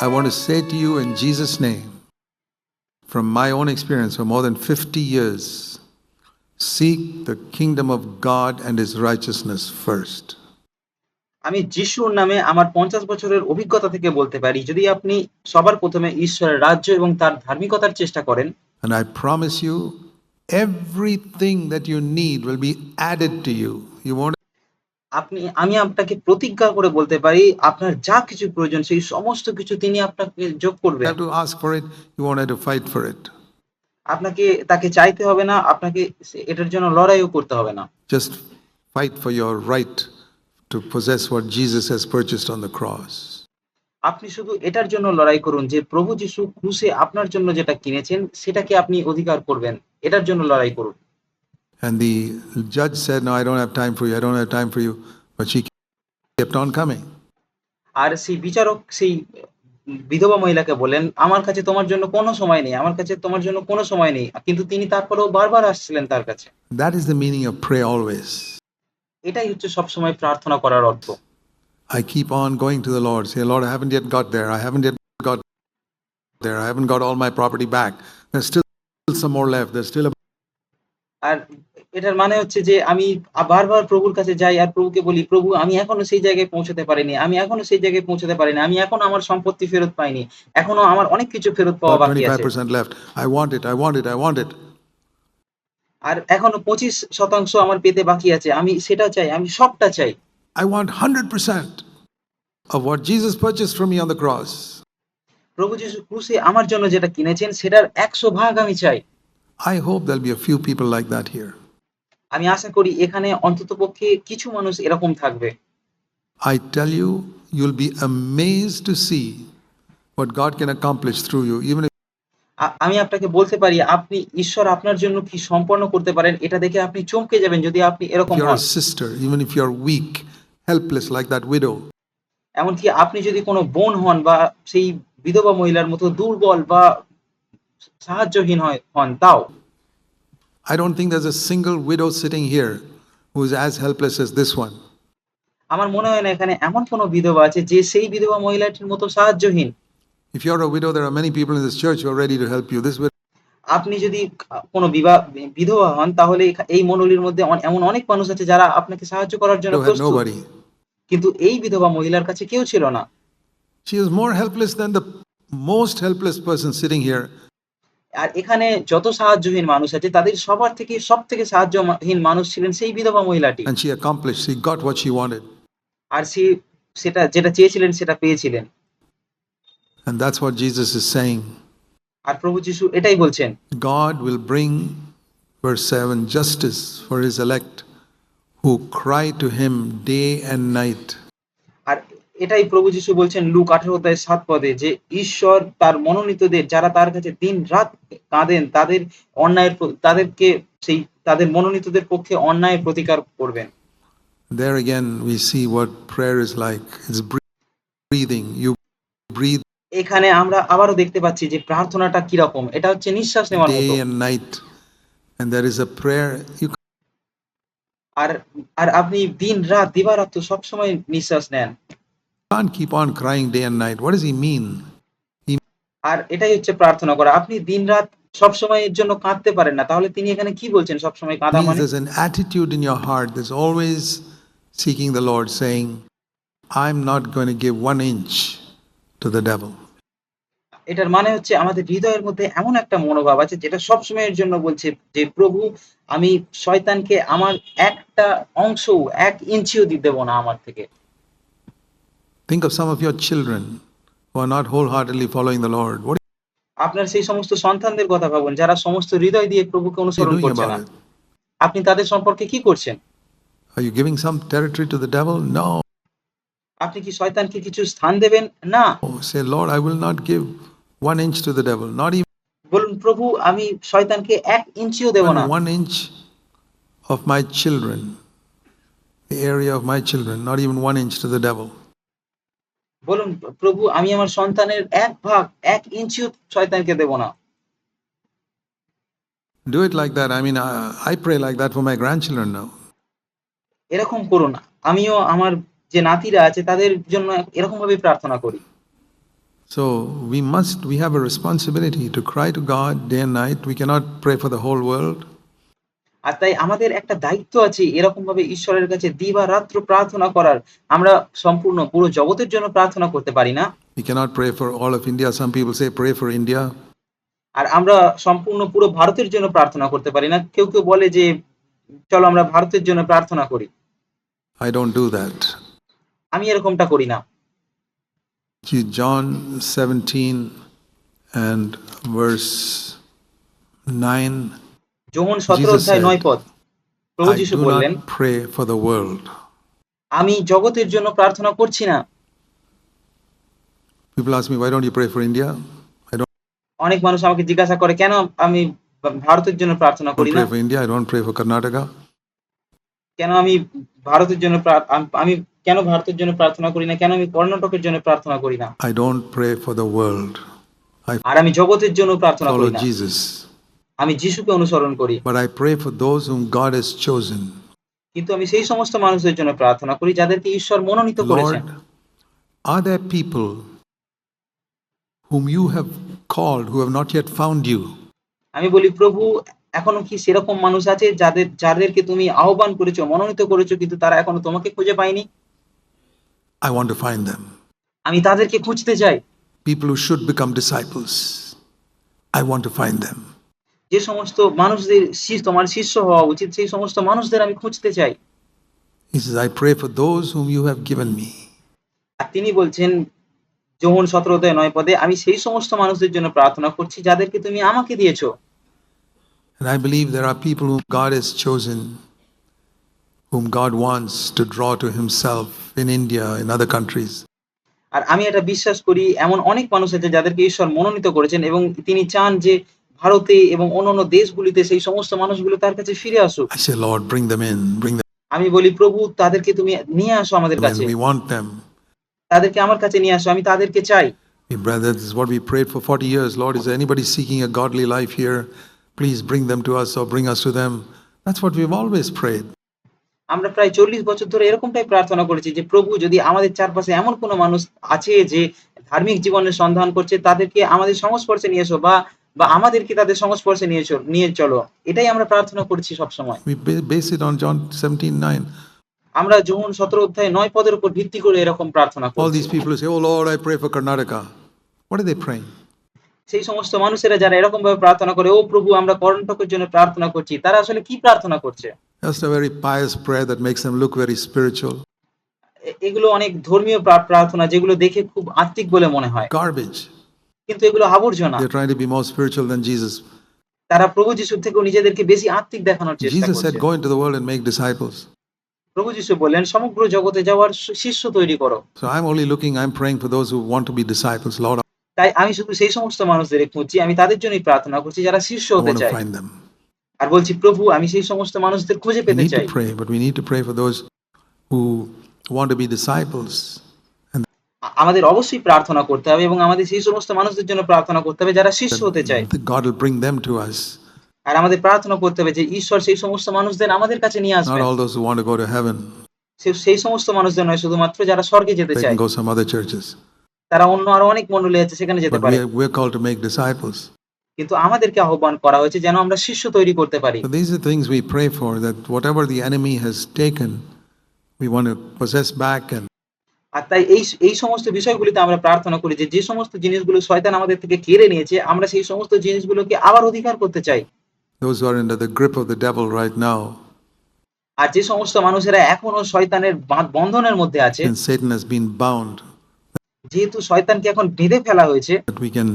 I want to say to you in Jesus' name, from my own experience for more than 50 years, seek the kingdom of God and his righteousness first. আমি যিশুর নামে আমার পঞ্চাশ বছরের অভিজ্ঞতা থেকে বলতে পারি যদি আপনি সবার প্রথমে ঈশ্বরের রাজ্য এবং তার ধার্মিকতার চেষ্টা করেন And I promise you, everything that you need will be added to you. You won't আপনি আমি আপনাকে প্রতিজ্ঞা করে বলতে পারি আপনার যা কিছু প্রয়োজন সেই সমস্ত কিছু তিনি আপনাকে যোগ করবেন have to ask for it, you won't have to fight for it. আপনাকে তাকে চাইতে হবে না আপনাকে এটার জন্য লড়াইও করতে হবে না Just fight for your right to possess what Jesus has purchased on the cross. আপনি শুধু এটার জন্য লড়াই করুন যে প্রভু যিশু ক্রুশে আপনার জন্য যেটা কিনেছেন সেটাকে আপনি অধিকার করবেন এটার জন্য লড়াই করুন And the judge said, No, I don't have time for you, I don't have time for you. But she kept on coming. আর সেই বিচারক সেই বিধবা মহিলাকে বলেন আমার কাছে তোমার জন্য কোনো সময় নেই আমার কাছে তোমার জন্য কোনো সময় নেই কিন্তু তিনি তারপরেও বারবার আসছিলেন তার কাছে That is the meaning of pray always. এটাই হচ্ছে সবসময় প্রার্থনা করার অর্থ I keep on going to the Lord, say, Lord, I haven't yet got there, I haven't yet got there, I haven't got all my property back. There's still some more left, there's still a আর এটার মানে হচ্ছে যে আমি বারবার প্রভুর কাছে যাই আর প্রভুকে বলি প্রভু আমি এখনও সেই জায়গায় পৌঁছতে পারিনি আমি এখনও সেই জায়গায় পৌঁছতে পারিনি আমি এখনও আমার সম্পত্তি ফেরত পাইনি এখনও আমার অনেক কিছু ফেরত পাওয়া বাকি আছে 25% left. I want it, I want it, I want it. আর এখনও পঁচিশ শতাংশ আমার পেতে বাকি আছে আমি সেটা চাই আমি সবটা চাই I want 100% of what Jesus purchased from me on the cross. প্রভু যিশু ক্রুশে আমার জন্য যেটা কিনেছেন সেটার একশো ভাগ আমি চাই I hope there'll be a few people like that here. আমি আশা করি এখানে অন্ততপক্ষে কিছু মানুষ এরকম থাকবে I tell you, you'll be amazed to see what God can accomplish through you, even if আমি আপনাকে বলতে পারি আপনি ঈশ্বর আপনার জন্য কি সম্পন্ন করতে পারেন এটা দেখে আপনি চমকে যাবেন যদি আপনি এরকম হন a sister, even if you're weak, helpless like that widow. এমনকি আপনি যদি কোনো বোন হন বা সেই বিধবা মহিলার মতো দুর্বল বা সাহায্যহীন হয় হন তাও I don't think there's a single widow sitting here who is as helpless as this one. আমার মনে হয় না এখানে এমন কোনো বিধবা আছে যে সেই বিধবা মহিলাটির মতো সাহায্যহীন If you're a widow, there are many people in this church who are ready to help you. This widow আপনি যদি কোনো বিবাহ বিধবা হন তাহলে এখা- এই মণ্ডলীর মধ্যে অন- এমন অনেক মানুষ আছে যারা আপনাকে সাহায্য করার জন্য had প্রস্তুত nobody. কিন্তু এই বিধবা মহিলার কাছে কেউ ছিল না She is more helpless than the most helpless person sitting here. আর এখানে যত সাহায্যহীন মানুষ আছে তাদের সবার থেকে সব থেকে সাহায্যহীন মানুষ ছিলেন সেই বিধবা মহিলাটি And she accomplished, she got what she wanted. আর সে সেটা যেটা চেয়েছিলেন সেটা পেয়েছিলেন And that's what Jesus is saying. আর প্রভু যিশু এটাই বলছেন God will bring, verse 7, justice for his elect who cry to him day and night. এটাই প্রভু যিশু বলছেন লুক আঠারো অধ্যায় সাত পদে যে ঈশ্বর তার মনোনীতদের যারা তার কাছে দিন রাত কাঁদেন তাদের অন্যায়ের তাদেরকে সেই তাদের মনোনীতদের পক্ষে অন্যায়ের প্রতিকার করবেন There again, we see what prayer is like. It's breathing. You breathe এখানে আমরা আবারও দেখতে পাচ্ছি যে প্রার্থনাটা কীরকম এটা হচ্ছে নিঃশ্বাস নেওয়ার মতো day and night. And there is a prayer. You আর আর আপনি দিন রাত দিবারাত্র সবসময় নিঃশ্বাস নেন can't keep on crying day and night. What does he mean? আর এটাই হচ্ছে প্রার্থনা করা আপনি দিন রাত সবসময় এর জন্য কাঁদতে পারেন না তাহলে তিনি এখানে কি বলছেন সবসময় It কাঁদা means মানে there's an attitude in your heart that's always seeking the Lord, saying, I'm not going to give one inch to the devil. এটার মানে হচ্ছে আমাদের হৃদয়ের মধ্যে এমন একটা মনোভাব আছে যেটা সবসময়ের জন্য বলছে যে প্রভু আমি শয়তানকে আমার একটা অংশ এক ইঞ্চিও দিতে দেবো না আমার থেকে Think of some of your children who are not wholeheartedly following the Lord. What আপনার সেই সমস্ত সন্তানদের কথা ভাবুন যারা সমস্ত হৃদয় দিয়ে প্রভুকে are you অনুসরণ doing করছে না about it? আপনি তাদের সম্পর্কে কি করছেন Are you giving some territory to the devil? No. আপনি কি শয়তানকে কিছু স্থান দেবেন না Say, Lord, I will not give one inch to the devil, not বলুন প্রভু আমি শয়তানকে এক ইঞ্চিও দেব না even one inch of my children, the area of my children, not even one inch to the devil. বলুন প্রভু আমি আমার সন্তানের এক ভাগ এক ইঞ্চিও শয়তানকে দেব না Do it like that. I mean, I, I pray like that for my grandchildren now. এরকম করুন আমিও আমার যে নাতিরা আছে তাদের জন্য এরকম ভাবে প্রার্থনা করি So we must, we have a responsibility to cry to God day and night. We cannot pray for the whole world. আর তাই আমাদের একটা দায়িত্ব আছে এরকম ভাবে ঈশ্বরের কাছে দিবা রাত্র প্রার্থনা করার আমরা সম্পূর্ণ পুরো জগতের জন্য প্রার্থনা করতে পারি না We cannot pray for all of India. Some people say pray for India. আর আমরা সম্পূর্ণ পুরো ভারতের জন্য প্রার্থনা করতে পারি না কেউ কেউ বলে যে চলো আমরা ভারতের জন্য প্রার্থনা করি I don't do that. আমি এরকমটা করি না John 17 and verse 9. যোহন সতেরো অধ্যায় নয় পদ প্রভু যিশু বললেন pray for the world. আমি জগতের জন্য প্রার্থনা করছি না People ask me, why don't you pray for India? I don't অনেক মানুষ আমাকে জিজ্ঞাসা করে কেন আমি ভারতের জন্য প্রার্থনা করি না for India. I don't pray for Karnataka. কেন আমি ভারতের জন্য প্রা- আমি কেন ভারতের জন্য প্রার্থনা করি না কেন আমি কর্ণাটকের জন্য প্রার্থনা করি না don't pray for the world. I আর আমি জগতের জন্য প্রার্থনা করি না Jesus. আমি যিশুকে অনুসরণ করি। কিন্তু আমি সেই সমস্ত মানুষদের জন্য প্রার্থনা করি যাদেরকে ঈশ্বর মনোনীত করেছেন। আর their people whom you have called who have not yet found you আমি বলি প্রভু এখনও কি সেরকম মানুষ আছে যাদের যাদেরকে তুমি আহ্বান করেছ মনোনীত করেছ কিন্তু তারা এখনও তোমাকে খুঁজে পায়নি? I want to find them আমি তাদেরকে খুঁজতে চাই। People who should become disciples I want to find them যে সমস্ত মানুষদের তোমার শিষ্য হওয়া উচিত সেই সমস্ত মানুষদের আমি খুঁজতে চাই He says, I pray for those whom you have given me. আর তিনি বলছেন যৌন সতেরো অধ্যায় নয় পদে আমি সেই সমস্ত মানুষদের জন্য প্রার্থনা করছি যাদেরকে তুমি আমাকে দিয়েছ And I believe there are people whom God has chosen, whom God wants to draw to Himself in India, in other countries. আর আমি এটা বিশ্বাস করি এমন অনেক মানুষ আছে যাদেরকে ঈশ্বর মনোনীত করেছেন এবং তিনি চান যে ভারতে এবং অন্যান্য দেশগুলিতে সেই সমস্ত মানুষগুলো তার কাছে ফিরে আসো আমি বলি প্রভু তাদেরকে তুমি নিয়ে আসো আমাদের কাছে। তাদেরকে আমার কাছে নিয়ে আসো আমি তাদেরকে চাই। আমরা প্রায় চল্লিশ বছর ধরে এরকমটাই প্রার্থনা করেছি যে প্রভু যদি আমাদের চারপাশে এমন কোন মানুষ আছে যে ধার্মিক জীবনের সন্ধান করছে তাদেরকে আমাদের সংস্পর্শে নিয়ে এসো বা বা আমাদেরকে তাদের সংস্পর্শে নিয়ে চল- নিয়ে চলো এটাই আমরা প্রার্থনা করছি সবসময় We ba- base it on John 17 9. আমরা যখন সতেরো অধ্যায় নয় পদের উপর ভিত্তি করে এরকম প্রার্থনা All করছি these people who say, Oh Lord, I pray for Karnataka. What are they praying? সেই সমস্ত মানুষেরা যারা এরকম ভাবে প্রার্থনা করে ও প্রভু আমরা কর্ণাটকের জন্য প্রার্থনা করছি তারা আসলে কি প্রার্থনা করছে Just a very pious prayer that makes them look very spiritual. এগুলো অনেক ধর্মীয় প্রার্থনা যেগুলো দেখে খুব আত্মিক বলে মনে হয় Garbage. কিন্তু এগুলো আবর্জনা They're trying to be more spiritual than Jesus. তারা প্রভু যিশুর থেকেও নিজেদেরকে বেশি আত্মিক দেখানোর চেষ্টা Jesus করছে said, Go into the world and make disciples. প্রভু যিশু বললেন সমগ্র জগতে যাওয়ার শি- শিষ্য তৈরি করো So I'm only looking, I'm praying for those who want to be disciples. Lord, তাই আমি শুধু সেই সমস্ত মানুষদের খুঁজছি আমি তাদের জন্যই প্রার্থনা করছি যারা শিষ্য I হতে want to চায় find them. আর বলছি প্রভু আমি সেই সমস্ত মানুষদের খুঁজে We পেতে need চাই to pray, but we need to pray for those who want to be disciples. আমাদের অবশ্যই প্রার্থনা করতে হবে এবং আমাদের সেই সমস্ত মানুষদের জন্য প্রার্থনা করতে হবে যারা শিষ্য হতে চায়। আর আমাদের প্রার্থনা করতে হবে যে ঈশ্বর সেই সমস্ত মানুষদের আমাদের কাছে নিয়ে আসবে অল দোজ হু হেভেন সেই সমস্ত মানুষদের নয় শুধুমাত্র যারা স্বর্গে যেতে চায়। তারা অন্য আরও অনেক মণ্ডলী আছে সেখানে যেতে পারে। উই টু মেক ডিসাইপলস কিন্তু আমাদেরকে আহ্বান করা হয়েছে যেন আমরা শিষ্য তৈরি করতে পারি। This for that whatever the enemy has taken আর তাই এই এই সমস্ত বিষয়গুলিতে আমরা প্রার্থনা করি যে যে সমস্ত জিনিসগুলো শয়তান আমাদের থেকে কেড়ে নিয়েছে আমরা সেই সমস্ত জিনিসগুলোকে আবার অধিকার করতে চাই those who are under the grip of the devil right now, আর যে সমস্ত মানুষেরা এখনও শয়তানের বন্ধনের মধ্যে আছে Satan has been bound, যেহেতু শয়তানকে এখন বেঁধে ফেলা হয়েছে that we can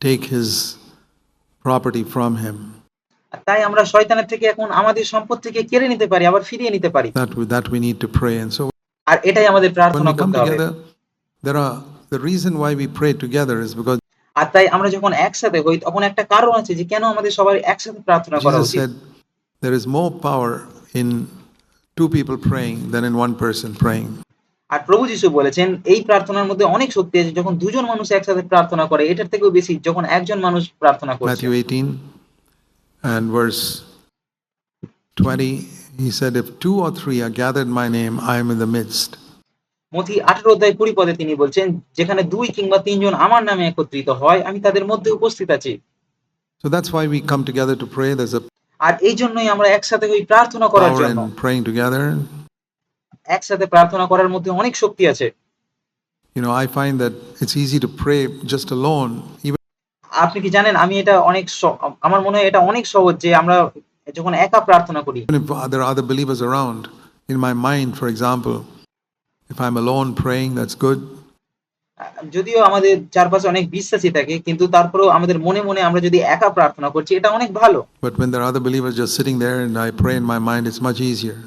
take his property from him. তাই আমরা শয়তানের থেকে এখন আমাদের সম্পদ থেকে কেড়ে নিতে পারি আবার ফিরিয়ে নিতে পারি That we, that we need to pray. And so আর এটাই আমাদের when প্রার্থনা we come করতে হবে together, there are the reason why we pray together is because আর তাই আমরা যখন একসাথে হই তখন একটা কারণ আছে যে কেন আমাদের সবার একসাথে প্রার্থনা করা Jesus উচিত said there is more power in two people praying than in one person praying. আর প্রভু যিশু বলেছেন এই প্রার্থনার মধ্যে অনেক শক্তি আছে যখন দুজন মানুষ একসাথে প্রার্থনা করে এটার থেকেও বেশি যখন একজন মানুষ প্রার্থনা করছে Matthew 18 and verse 20, he said, If two or three are gathered in my name, I am in the midst. মথি আঠারো অধ্যায় কুড়ি পদে তিনি বলছেন যেখানে দুই কিংবা তিনজন আমার নামে একত্রিত হয় আমি তাদের মধ্যে উপস্থিত আছি So that's why we come together to pray. There's a আর এই জন্যই আমরা একসাথে হই প্রার্থনা করার power জন্য in praying together. একসাথে প্রার্থনা করার মধ্যে অনেক শক্তি আছে You know, I find that it's easy to pray just alone, even আপনি কি জানেন আমি এটা অনেক স- আমার মনে হয় এটা অনেক সহজ যে আমরা যখন একা প্রার্থনা করি if there are other believers around. In my mind, for example, if I'm alone praying, that's good. যদিও আমাদের চারপাশে অনেক বিশ্বাসী থাকে কিন্তু তারপরেও আমাদের মনে মনে আমরা যদি একা প্রার্থনা করছি এটা অনেক ভালো But when there are other believers just sitting there and I pray in my mind, it's much easier.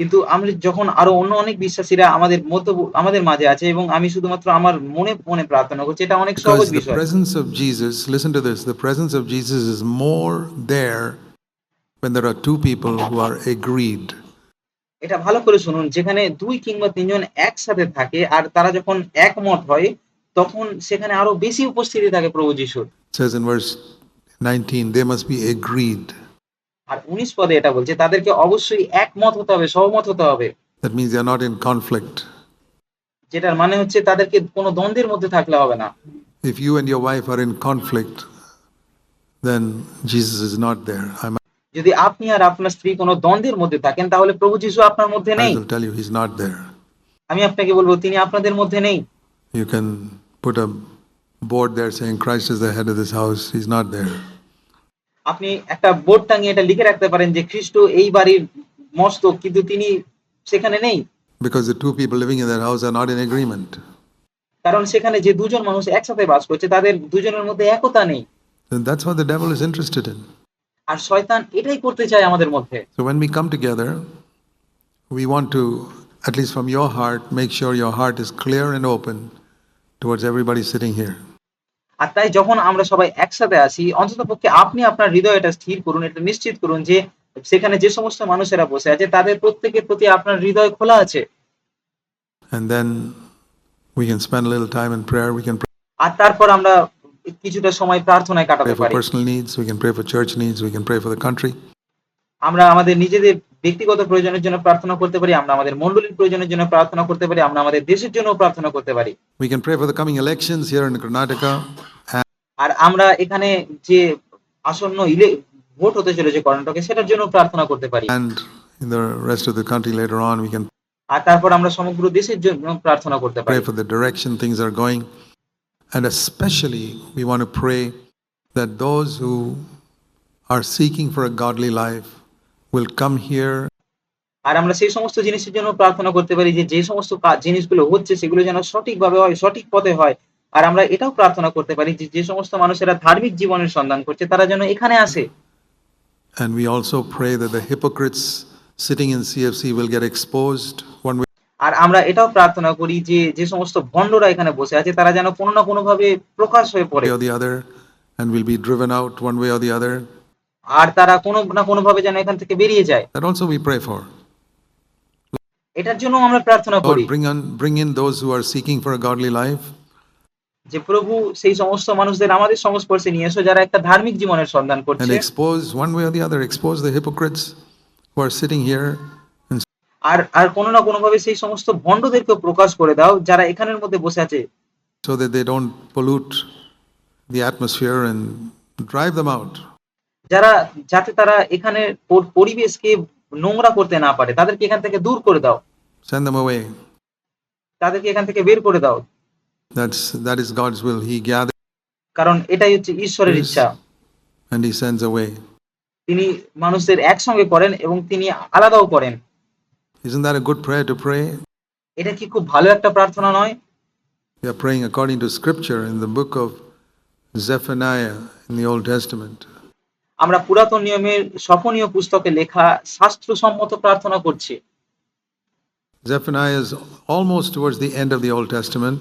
কিন্তু আমরা যখন আরো অন্য অনেক বিশ্বাসীরা আমাদের মধ্য আমাদের মাঝে আছে এবং আমি শুধুমাত্র আমার মনে মনে প্রার্থনা করছি এটা অনেক সহজ Because the বিষয় presence of Jesus, listen to this, the presence of Jesus is more there when there are two people who are agreed. এটা ভালো করে শুনুন যেখানে দুই কিংবা তিনজন একসাথে থাকে আর তারা যখন একমত হয় তখন সেখানে আরো বেশি উপস্থিতি থাকে প্রভু যিশুর It says in verse 19, they must be agreed. আর উনিশ পদে এটা বলছে তাদেরকে অবশ্যই একমত হতে হবে সহমত হতে হবে That means they are not in conflict. যেটার মানে হচ্ছে তাদেরকে কোনো দ্বন্দ্বের মধ্যে থাকলে হবে না If you and your wife are in conflict, then Jesus is not there. I'm, যদি আপনি আর আপনার স্ত্রী কোনো দ্বন্দ্বের মধ্যে থাকেন তাহলে প্রভু যিশু আপনার মধ্যে নেই I will tell you, he's not there. আমি আপনাকে বলবো তিনি আপনাদের মধ্যে নেই You can put a board there saying Christ is the head of this house. He's not there. আপনি একটা বোর্ড টাঙিয়ে এটা লিখে রাখতে পারেন যে খ্রিস্ট এই বাড়ির মস্তক কিন্তু তিনি সেখানে নেই Because the two people living in that house are not in agreement. কারণ সেখানে যে দুজন মানুষ একসাথে বাস করছে তাদের দুজনের মধ্যে একতা নেই Then that's what the devil is interested in. আর শয়তান এটাই করতে চায় আমাদের মধ্যে So when we come together, we want to, at least from your heart, make sure your heart is clear and open towards everybody sitting here. আর তাই যখন আমরা সবাই একসাথে আসি অন্তত পক্ষে আপনি আপনার হৃদয় এটা স্থির করুন এটা নিশ্চিত করুন যে সেখানে যে সমস্ত মানুষেরা বসে আছে তাদের প্রত্যেকের প্রতি আপনার হৃদয় খোলা আছে And then we can spend a little time in prayer. We can আর তারপর আমরা কিছুটা সময় প্রার্থনায় কাটাতে পারি personal needs, we can pray for church needs, we can pray for the country. আমরা আমাদের নিজেদের ব্যক্তিগত প্রয়োজনের জন্য প্রার্থনা করতে পারি আমরা আমাদের মণ্ডলীর প্রয়োজনের জন্য প্রার্থনা করতে পারি আমরা আমাদের দেশের জন্য প্রার্থনা করতে পারি We can pray for the coming elections here in Karnataka. আর আমরা এখানে যে আসন্ন ইলে ভোট হতে চলেছে কর্ণাটকে সেটার জন্য প্রার্থনা করতে পারি And in the rest of the country later on, we can আর তারপর আমরা সমগ্র দেশের জন্য প্রার্থনা করতে পারি the direction things are going. And especially, we want to pray that those who are seeking for a godly life will come here আর আমরা সেই সমস্ত জিনিসের জন্য প্রার্থনা করতে পারি যে যে সমস্ত কাজ- জিনিসগুলো হচ্ছে সেগুলো যেন সঠিকভাবে হয় সঠিক পথে হয় আর আমরা এটাও প্রার্থনা করতে পারি যে যে সমস্ত মানুষেরা ধার্মিক জীবনের সন্ধান করছে তারা যেন এখানে আসে And we also pray that the hypocrites sitting in CFC will get exposed one way আর আমরা এটাও প্রার্থনা করি যে যে সমস্ত ভণ্ডরা এখানে বসে আছে তারা যেন কোনো না কোনো ভাবে প্রকাশ হয়ে পড়ে or the other and will be driven out one way or the other. আর তারা কোনো না কোনো ভাবে যেন এখান থেকে বেরিয়ে যায় That also we pray for. এটার জন্য আমরা প্রার্থনা করি Lord, bring, on, bring in those who are seeking for a godly life যে প্রভু সেই সমস্ত মানুষদের আমাদের সংস্পর্শে নিয়ে এসো যারা একটা ধার্মিক জীবনের সন্ধান and করছে expose one way or the other, expose the hypocrites who are sitting here and আর আর কোনো না কোনো ভাবে সেই সমস্ত ভণ্ডদেরকে প্রকাশ করে দাও যারা এখানের মধ্যে বসে আছে so that they don't pollute the atmosphere and drive them out. যারা যাতে তারা এখানে পরিবেশকে নোংরা করতে না পারে তাদেরকে এখান থেকে দূর করে দাও Send them away. তাদেরকে এখান থেকে বের করে দাও That's that is God's will. He gathers কারণ এটাই হচ্ছে ঈশ্বরের ইচ্ছা and he sends away. তিনি মানুষদের একসঙ্গে করেন এবং তিনি আলাদাও করেন Isn't that a good prayer to pray? এটা কি খুব ভালো একটা প্রার্থনা নয় We are praying according to scripture in the book of Zephaniah in the Old Testament. আমরা পুরাতন নিয়মের সফনীয় পুস্তকে লেখা শাস্ত্রসম্মত প্রার্থনা করছি Zephaniah is almost towards the end of the Old Testament.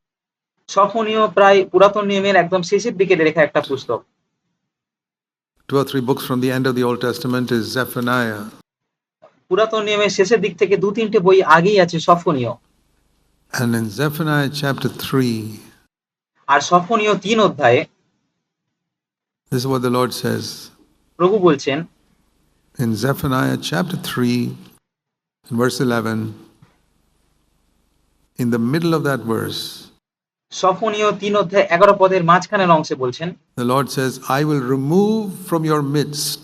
সফনীয় প্রায় পুরাতন নিয়মের একদম শেষের দিকে লেখা একটা পুস্তক Two or three books from the end of the Old Testament is Zephaniah. পুরাতন নিয়মের শেষের দিক থেকে দু তিনটে বই আগেই আছে সফনীয় And in Zephaniah chapter 3, আর সফনীয় তিন অধ্যায়ে this is what the Lord says. প্রভু বলছেন In Zephaniah chapter 3, in verse 11, in the middle of that verse, সফনীয় তিন অধ্যায় এগারো পদের মাঝখানের অংশে বলছেন the Lord says, I will remove from your midst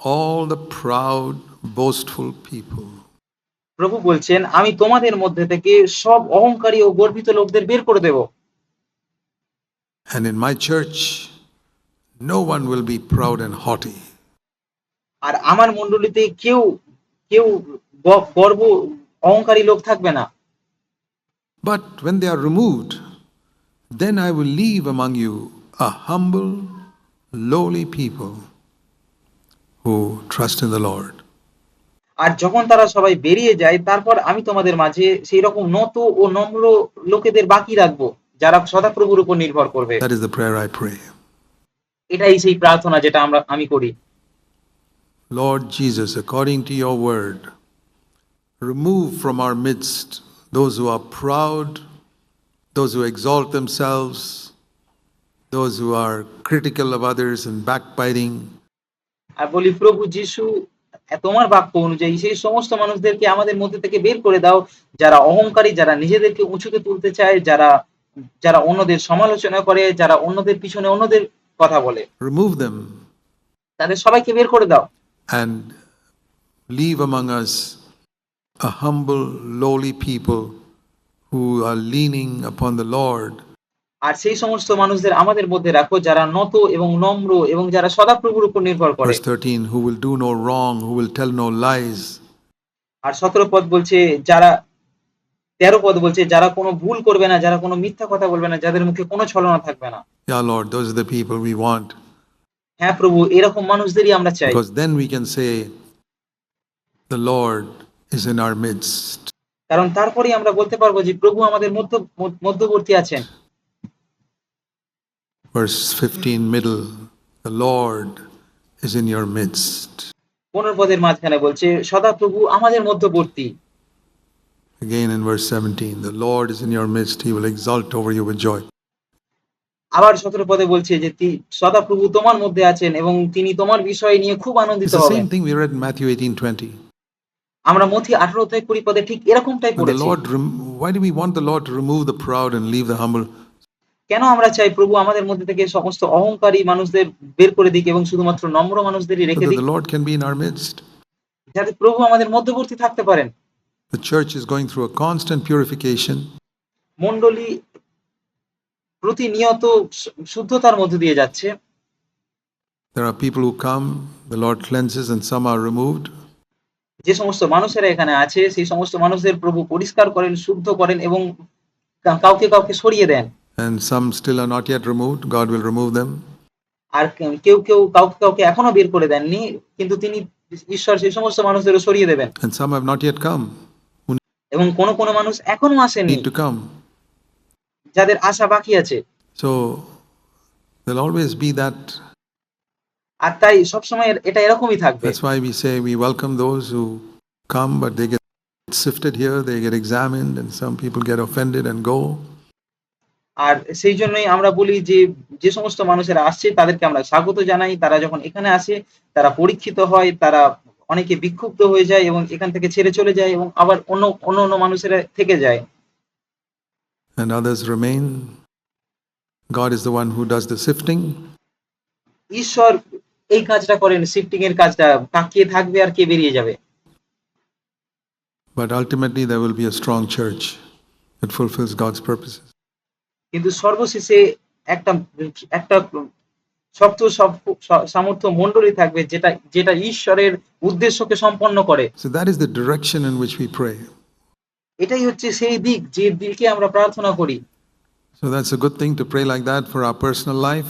all the proud, boastful people. প্রভু বলছেন আমি তোমাদের মধ্যে থেকে সব অহংকারী ও গর্বিত লোকদের বের করে দেব And in my church, no one will be proud and haughty. আর আমার মণ্ডলীতে কেউ কেউ গ- গর্ব অহংকারী লোক থাকবে না But when they are removed, then I will leave among you a humble, lowly people who trust in the Lord. আর যখন তারা সবাই বেরিয়ে যায় তারপর আমি তোমাদের মাঝে সেই রকম নত ও নম্র লোকেদের বাকি রাখব যারা সদাপ্রভুর উপর নির্ভর করবে That is the prayer I pray. এটাই সেই প্রার্থনা যেটা আমরা আমি করি Lord Jesus, according to your word, remove from our midst those who are proud, those who exalt themselves, those who are critical of others and backbiting, আর বলি প্রভু যিশু তোমার বাক্য অনুযায়ী সেই সমস্ত মানুষদেরকে আমাদের মধ্যে থেকে বের করে দাও যারা অহংকারী যারা নিজেদেরকে উঁচুতে তুলতে চায় যারা যারা অন্যদের সমালোচনা করে যারা অন্যদের পিছনে অন্যদের কথা বলে। Remove them. তাদের সবাইকে বের করে দাও। And leave among us a humble, lowly people who are leaning upon the Lord আর সেই সমস্ত মানুষদের আমাদের মধ্যে রাখো যারা নত এবং নম্র এবং যারা সদাপ্রভুর উপর নির্ভর করে। Verse 13, who will do no wrong, who will tell no lies, আর সতেরো পদ বলছে যারা তেরো পদ বলছে যারা কোনো ভুল করবে না যারা কোনো মিথ্যা কথা বলবে না যাদের মুখে কোনো ছলনা থাকবে না। Yeah, Lord, those are the people we want. হ্যাঁ প্রভু এরকম মানুষদেরই আমরা চাই। Because then we can say, the Lord is in our midst. কারণ তারপরেই আমরা বলতে পারব যে প্রভু আমাদের মধ্য মধ্যবর্তী আছেন। Verse 15, middle, the Lord is in your midst. পনেরো পদের মাঝখানে বলছে সদাপ্রভু আমাদের মধ্যবর্তী Again in verse 17, the Lord is in your midst, he will exult over you with joy. আবার সতেরো পদে বলছে যে তি- সদাপ্রভু তোমার মধ্যে আছেন এবং তিনি তোমার বিষয় নিয়ে খুব আনন্দিত It's the হবেন same thing we read in Matthew 18, 20. আমরা মথি আঠারো অধ্যায় কুড়ি পদে ঠিক এরকমটাই When the পড়েছি Lord, rem- why do we want the Lord to remove the proud and leave the humble? কেন আমরা চাই প্রভু আমাদের মধ্যে থেকে সমস্ত অহংকারী মানুষদের বের করে দিক এবং শুধুমাত্র নম্র মানুষদেরই রেখে দিক the Lord can be in our midst. যাতে প্রভু আমাদের মধ্যবর্তী থাকতে পারেন The church is going through a constant purification. মণ্ডলী প্রতিনিয়ত শুদ্ধতার মধ্যে দিয়ে যাচ্ছে There are people who come, the Lord cleanses, and some are removed. যে সমস্ত মানুষেরা এখানে আছে সেই সমস্ত মানুষদের প্রভু পরিষ্কার করেন শুদ্ধ করেন এবং কাউকে কাউকে সরিয়ে দেন And some still are not yet removed. God will remove them. আর কে- কেউ কেউ কাউকে কাউকে এখনো বের করে দেননি কিন্তু তিনি ঈশ্বর সেই সমস্ত মানুষদেরও সরিয়ে দেবেন And some have not yet come, এবং কোনো কোনো মানুষ এখনো আসেনি need to come. যাদের আশা বাকি আছে So there'll always be that. আর তাই সবসময় এর- এটা এরকমই থাকবে That's why we say we welcome those who come, but they get sifted here, they get examined, and some people get offended and go. আর সেই জন্যই আমরা বলি যে যে সমস্ত মানুষেরা আসছে তাদেরকে আমরা স্বাগত জানাই তারা যখন এখানে আসে তারা পরীক্ষিত হয় তারা অনেকে বিক্ষুব্ধ হয়ে যায় এবং এখান থেকে ছেড়ে চলে যায় এবং আবার অন্য অন্য অন্য মানুষেরা থেকে যায় and others remain. God is the one who does the sifting, ঈশ্বর এই কাজটা করেন শিফটিং এর কাজটা তা কে থাকবে আর কে বেরিয়ে যাবে but ultimately there will be a strong church that fulfills God's purposes. কিন্তু সর্বশেষে একটা একটা শক্ত সব- সামর্থ্য মণ্ডলী থাকবে যেটা যেটা ঈশ্বরের উদ্দেশ্যকে সম্পন্ন করে। এটাই হচ্ছে সেই দিক যে দিকে আমরা প্রার্থনা করি। So that's a good thing to pray like that for our personal life.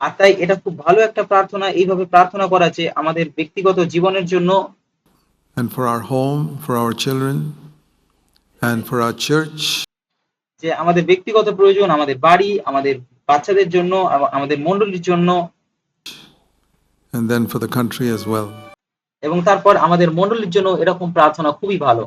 আর তাই এটা খুব ভালো একটা প্রার্থনা এইভাবে প্রার্থনা করা যে আমাদের ব্যক্তিগত জীবনের জন্য। And for our home, for our children, and for our church, যে আমাদের ব্যক্তিগত প্রয়োজন আমাদের বাড়ি আমাদের বাচ্চাদের জন্য আমাদের মন্ডলীর জন্য and then for the country as well. এবং তারপর আমাদের মন্ডলীর জন্য এরকম প্রার্থনা খুবই ভালো